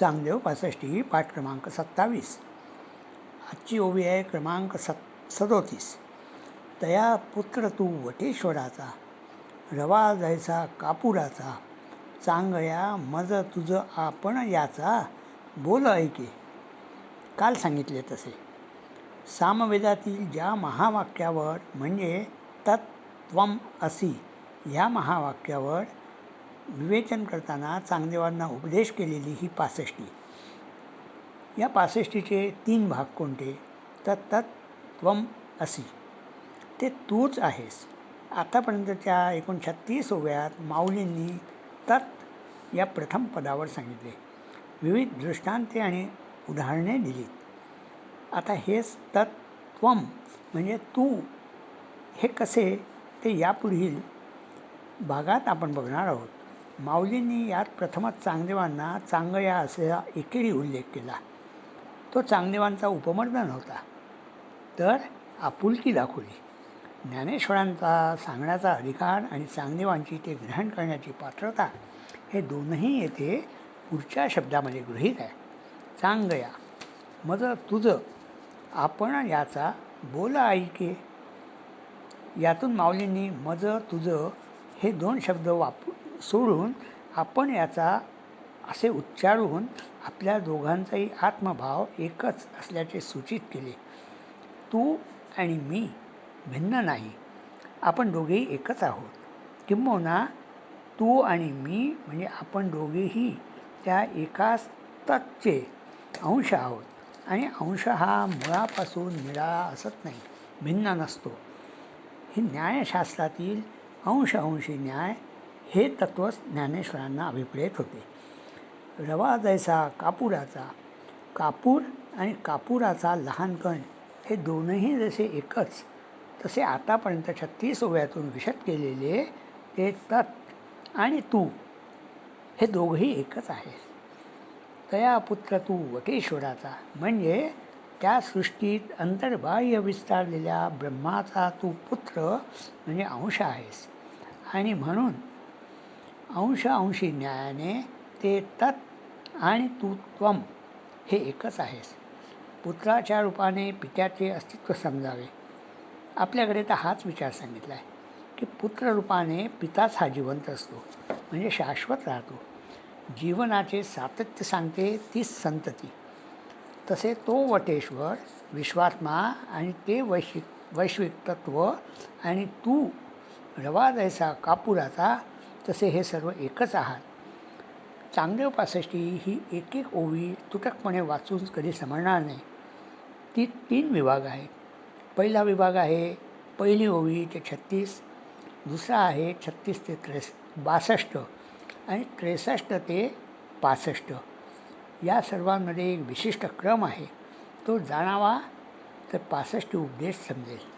चांगदेव पासष्टी पाठ क्रमांक सत्तावीस. आजची ओवी आहे क्रमांक सत् सदोतीस. तया पुत्र तू वटेश्वराचा रवा जायचा कापुराचा चांगया मज तुझं आपण याचा बोल ऐके. काल सांगितले तसे. सामवेदातील ज्या महावाक्यावर म्हणजे तत्वम असी ह्या महावाक्यावर विवेचन करताना चांगदेवांना उपदेश केलेली ही पासष्टी. या पासष्टीचे तीन भाग कोणते? तर तत्त्वम असी. ते तूच आहेस. आतापर्यंतच्या एकूण छत्तीस ओव्यात माऊलींनी तत् या प्रथम पदावर सांगितले. विविध दृष्टांते आणि उदाहरणे दिलीत. आता हेच तत्त्वम म्हणजे तू. हे कसे? ते यापुढील भागात आपण बघणार आहोत. माऊलींनी यात प्रथमच चांगदेवांना चांगया असा एकेरी उल्लेख केला. तो चांगदेवांचा उपमर्द नव्हता तर आपुलकी दाखवली. ज्ञानेश्वरांचा सांगण्याचा अधिकार आणि चांगदेवांची ते ग्रहण करण्याची पात्रता हे दोनही येथे पुढच्या शब्दामध्ये गृहीत आहे. चांगया मज तुझं आपण याचा बोल ऐके यातून माऊलींनी मज तुझं हे दोन शब्द वाप सोडून आपण याचा असे उच्चारून आपल्या दोघांचाही आत्मभाव एकच असल्याचे सूचित केले. तू आणि मी भिन्न नाही. आपण दोघेही एकच आहोत. किंबहुना तू आणि मी म्हणजे आपण दोघेही त्या एकाच तत्चे अंश आहोत. आणि अंश हा मुळापासून निळा असत नाही भिन्न नसतो. ही न्यायशास्त्रातील अंश अंशी न्याय हे तत्त्व ज्ञानेश्वरांना अभिप्रेत होते. रवा जैसा कापुराचा कापूर आणि कापुराचा लहान कण हे दोनही जसे एकच तसे आतापर्यंत छत्तीस ओव्यातून विशद केलेले ते तत् आणि तू हे दोघंही एकच आहे. तया पुत्र तू वटेश्वराचा म्हणजे त्या सृष्टीत अंतर्बाह्य विस्तारलेल्या ब्रह्माचा तू पुत्र म्हणजे अंश आहेस. आणि म्हणून अंश अंशी न्यायाने ते तत् आणि तू त्वम हे एकच आहेस पुत्राच्या रूपाने पित्याचे अस्तित्व समजावे. आपल्याकडे तर हाच विचार सांगितला आहे की पुत्ररूपाने पिताच हा जिवंत असतो म्हणजे शाश्वत राहतो. जीवनाचे सातत्य सांगते तीच संतती. तसे तो वटेश्वर विश्वात्मा आणि ते वैश्विक वैश्विक तत्व आणि तू रवा जैसा कापुराचा तसे हे सर्व एकच आहात. चांगदेव पासष्टी ही एक एक ओवी तुटकपणे वाचून कधी समजणार नाही. ती तीन विभाग आहेत. पहिला विभाग आहे पहिली ओवी ते छत्तीस दुसरा आहे छत्तीस ते त्रेस बासष्ट आणि त्रेसष्ट ते पासष्ट. या सर्वांमध्ये एक विशिष्ट क्रम आहे. तो जाणावा तर पासष्ट उपदेश समजेल.